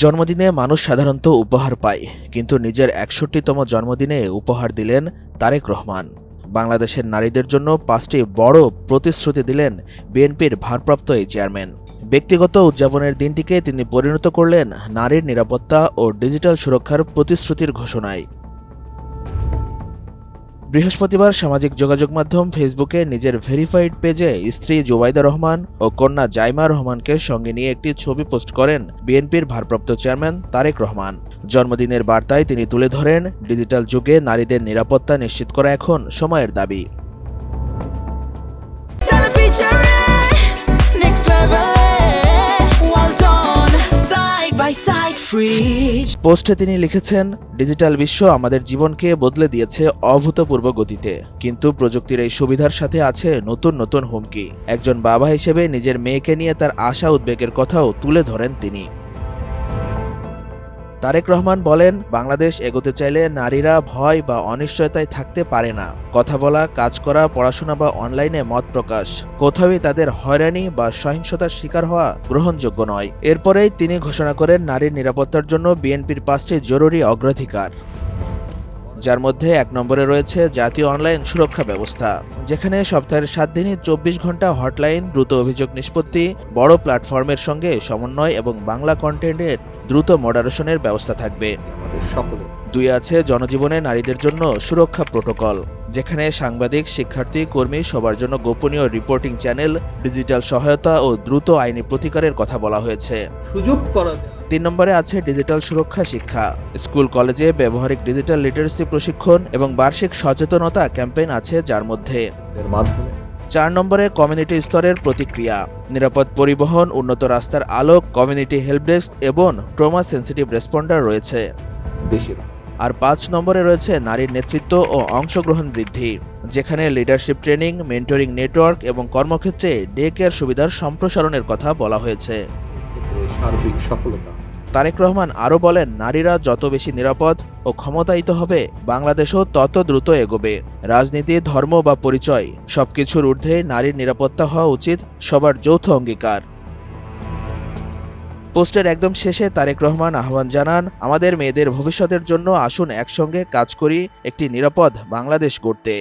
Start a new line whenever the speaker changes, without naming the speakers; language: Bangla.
জন্মদিনে মানুষ সাধারণত উপহার পায়, কিন্তু নিজের একষট্টিতম জন্মদিনে উপহার দিলেন তারেক রহমান। বাংলাদেশের নারীদের জন্য পাঁচটি বড় প্রতিশ্রুতি দিলেন বিএনপির ভারপ্রাপ্ত এই চেয়ারম্যান। ব্যক্তিগত উদযাপনের দিনটিকে তিনি পরিণত করলেন নারীর নিরাপত্তা ও ডিজিটাল সুরক্ষার প্রতিশ্রুতির ঘোষণায়। বৃহস্পতিবার সামাজিক যোগাযোগ মাধ্যম ফেসবুকে নিজের ভেরিফাইড পেজে স্ত্রী জুবাইদা রহমান ও কন্যা জাইমা রহমানকে সঙ্গে নিয়ে একটি ছবি পোস্ট করেন বিএনপির ভারপ্রাপ্ত চেয়ারম্যান তারেক রহমান। জন্মদিনের বার্তায় তিনি তুলে ধরেন, ডিজিটাল যুগে নারীদের নিরাপত্তা নিশ্চিত করা এখন সময়ের দাবি। পোস্টে তিনি লিখেছেন, ডিজিটাল বিশ্ব আমাদের জীবনকে বদলে দিয়েছে অভূতপূর্ব গতিতে। কিন্তু প্রযুক্তির এই সুবিধার সাথে আছে নতুন নতুন হুমকি। একজন বাবা হিসেবে নিজের মেয়েকে নিয়ে তার আশা উদ্বেগের কথাও তুলে ধরেন তিনি। তারেক রহমান বলেন, বাংলাদেশ এগোতে চাইলে নারীরা ভয় বা অনিশ্চয়তায় থাকতে পারে না। কথা বলা, কাজ করা, পড়াশোনা বা অনলাইনে মত প্রকাশ। কোথাওই তাদের হয়রানি বা সহিংসতার শিকার হওয়া গ্রহণযোগ্য নয়। এরপরেই তিনি ঘোষণা করেন, নারীর নিরাপত্তার জন্য বিএনপির পাঁচটি জরুরি অগ্রাধিকার। যার মধ্যে এক নম্বরে রয়েছে জাতীয় অনলাইন সুরক্ষা ব্যবস্থা যেখানে সপ্তাহের সাত দিনই চব্বিশ ঘণ্টা হটলাইন দ্রুত অভিযোগ নিষ্পত্তি বড় প্ল্যাটফর্মের সঙ্গে সমন্বয় এবং বাংলা কন্টেন্টের দ্রুত মডারেশনের ব্যবস্থা থাকবে। দুই আছে জনজীবনে নারীদের জন্য সুরক্ষা প্রোটোকল যেখানে সাংবাদিক শিক্ষার্থী কর্মী সবার জন্য গোপনীয় রিপোর্টিং চ্যানেল ডিজিটাল সহায়তা ও দ্রুত আইনি প্রতিকারের কথা বলা হয়েছে।
সুযোগ করা
তিন নম্বরে আছে ডিজিটাল সুরক্ষা শিক্ষা। স্কুল কলেজে ব্যবহারিক ডিজিটাল লিটারেসি প্রশিক্ষণ এবং বার্ষিক সচেতনতা ক্যাম্পেইন আছে যার মধ্যে। চার নম্বরে কমিউনিটি স্তরের প্রতিক্রিয়া। নিরাপদ পরিবহন উন্নত রাস্তার আলোক কমিউনিটি হেল্প ডেস্ক এবং ট্রমা সেন্সিটিভ রেসপন্ডার রয়েছে। আর পাঁচ নম্বরে রয়েছে নারীর নেতৃত্ব ও অংশগ্রহণ বৃদ্ধি। যেখানে লিডারশিপ ট্রেনিং মেন্টরিং নেটওয়ার্ক এবং কর্মক্ষেত্রে ডে কেয়ার সুবিধার সম্প্রসারণের কথা বলা হয়েছে।
সার্বিক সফলতা।
তারেক রহমান আরও বলেন, নারীরা যত বেশি নিরাপদ ও ক্ষমতায়িত হবে, বাংলাদেশও তত দ্রুত এগোবে। রাজনীতি, ধর্ম বা পরিচয়, সবকিছুর ঊর্ধ্বে নারীর নিরাপত্তা হওয়া উচিত, সবার যৌথ অঙ্গীকার। পোস্টের একদম শেষে তারেক রহমান আহ্বান জানান, আমাদের মেয়েদের ভবিষ্যতের জন্য আসুন একসঙ্গে কাজ করি, একটি নিরাপদ বাংলাদেশ গড়তে।